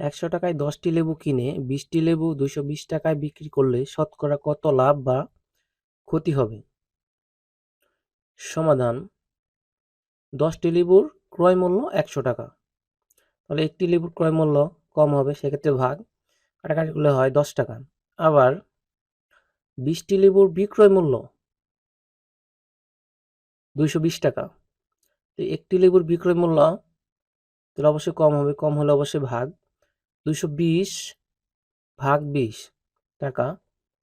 একশো টাকায় দশটি লেবু কিনে বিশটি লেবু দুশো বিশ টাকায় বিক্রি করলে শতকরা কত লাভ বা ক্ষতি হবে? সমাধান, দশটি লেবুর ক্রয় মূল্য একশো টাকা। তাহলে একটি লেবুর ক্রয় মূল্য কম হবে, সেক্ষেত্রে ভাগ কাটাকাটি করলে হয় দশ টাকা। আবার বিশটি লেবুর বিক্রয় মূল্য দুইশো বিশ টাকা। তো একটি লেবুর বিক্রয় মূল্য তাহলে অবশ্যই কম হবে, কম হলে অবশ্যই ভাগ দুইশো বিশ ভাগ বিশ টাকা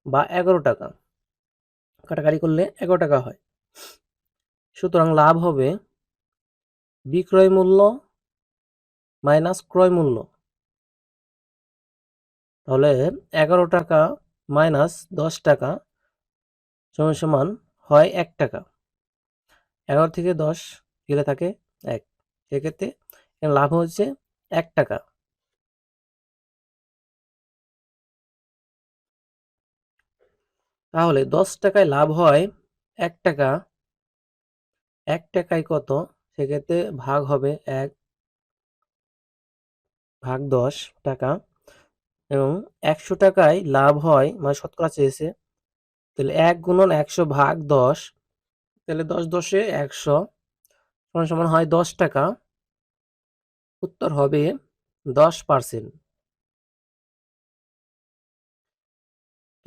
বা এগারো টাকা। কাটাকাটি করলে এগারো টাকা হয়। সুতরাং লাভ হবে বিক্রয় মূল্য মাইনাস ক্রয় মূল্য। তাহলে এগারো টাকা মাইনাস দশ টাকা সমান সমান হয় এক টাকা। এগারো থেকে দশ গেলে থাকে এক। সেক্ষেত্রে লাভ হচ্ছে এক টাকা। তাহলে দশ টাকায় লাভ হয় এক টাকা। এক টাকায় কত? সেক্ষেত্রে ভাগ হবে এক ভাগ দশ টাকা এবং একশো টাকায় লাভ হয় মানে শতকরা চেয়েছে, তাহলে এক গুণন একশো ভাগ দশ, তাহলে দশ দশে একশো সমান সমান হয় দশ টাকা। উত্তর হবে দশ পার্সেন্ট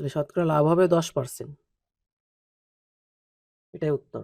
তাহলে শতকরা লাভ হবে দশ পার্সেন্ট এটাই উত্তর।